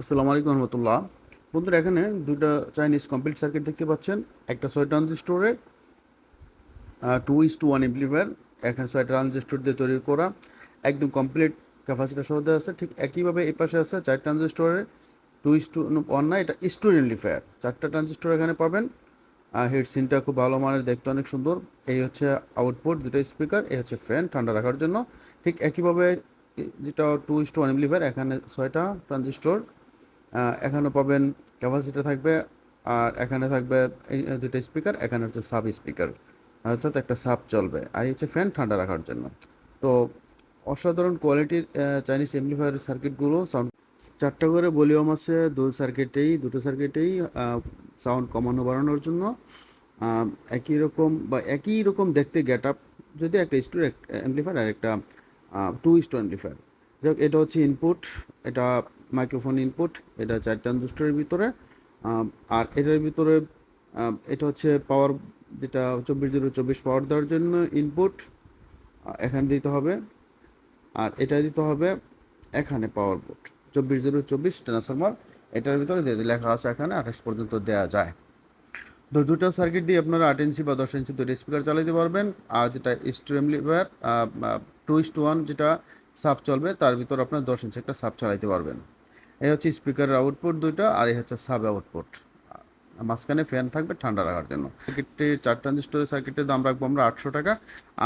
আসসালামু আলাইকুম রহমতুল্লাহ। বন্ধুরা, এখানে দুটো চাইনিজ কমপ্লিট সার্কিট দেখতে পাচ্ছেন। একটা ছয় ট্রানজিস্টরের two is two one amplifier এখানে ছয় ট্রানজিস্টর দিয়ে তৈরি করা। একদম কমপ্লিট ক্যাপাসিটি সহ আছে। ঠিক একইভাবে এই পাশে আছে চার ট্রানজিস্টরের টু ইস টু ওয়ান না, এটা স্টোর এমপ্লিফায়ার চারটা ট্রানজিস্টর এখানে পাবেন। হেড সিনটা খুব ভালো মানের, দেখতে অনেক সুন্দর। এই হচ্ছে আউটপুট দুটো স্পিকার এই হচ্ছে ফ্যান ঠান্ডা রাখার জন্য। ঠিক একইভাবে যেটা two is two one amplifier এখানে ছয়টা ট্রানজিস্টর এখানে পাবেন ক্যাপাসিটি থাকবে, আর এখানে থাকবে এই দুটো স্পিকার এখানে হচ্ছে সাব স্পিকার অর্থাৎ একটা সাব চলবে, আর হচ্ছে ফ্যান ঠান্ডা রাখার জন্য। তো অসাধারণ কোয়ালিটির চাইনিজ এমপ্লিফায়ার সার্কিটগুলো সাউন্ড চারটা করে ভলিউম আছে দু সার্কিটেই দুটো সার্কিটেই সাউন্ড কমানো বাড়ানোর জন্য। একই রকম বা একই রকম দেখতে গেট আপ যদি একটা স্টোর এমপ্লিফায়ার আর একটা টু স্টোর এমপ্লিফায়ার যাই এটা হচ্ছে ইনপুট এটা মাইক্রোফোন ইনপুট এটা চার ট্রানজিস্টরের ভিতরে আর এটার ভিতরে এটা হচ্ছে পাওয়ার যেটা চব্বিশ জিরো চব্বিশ পাওয়ার দেওয়ার জন্য ইনপুট এখানে দিতে হবে, আর এটা দিতে হবে এখানে পাওয়ার বোর্ড চব্বিশ জিরো চব্বিশ ট্রান্সফরমার এটার ভিতরে দিয়ে লেখা আছে এখানে আঠাশ পর্যন্ত দেওয়া যায়। তো দুটো সার্কিট দিয়ে আপনারা আট ইঞ্চি বা দশ ইঞ্চি দুটো স্পিকার চালাতে পারবেন, আর যেটা স্ট্রিমলিভার টু ইস টু ওয়ান যেটা সাব চলবে, তার ভিতর আপনার দশ ইঞ্চি একটা সাব চালাতে পারবেন। এই হচ্ছে স্পিকারের আউটপুট দুইটা, আর এই হচ্ছে সাব আউটপুট মাঝখানে ফ্যান থাকবে ঠান্ডা রাখার জন্য। সার্কিটটি চার ট্রানজিস্টরের সার্কিটের দাম রাখব আমরা আটশো টাকা,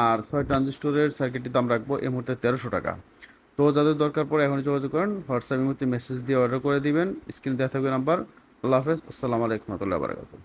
আর ছয় ট্রানজিস্টরের সার্কিটের দাম রাখব এই মুহূর্তে তেরোশো টাকা। তো যাদের দরকার পড়ে এখনই যোগাযোগ করেন হোয়াটসঅ্যাপ মুহূর্তে মেসেজ দিয়ে অর্ডার করে দিবেন স্ক্রিনে দেওয়া থাকবে নাম্বার আল্লাহ হাফেজ, আসসালামু আলাইকুম রহমতুল্লাহ বারাকাতুহ।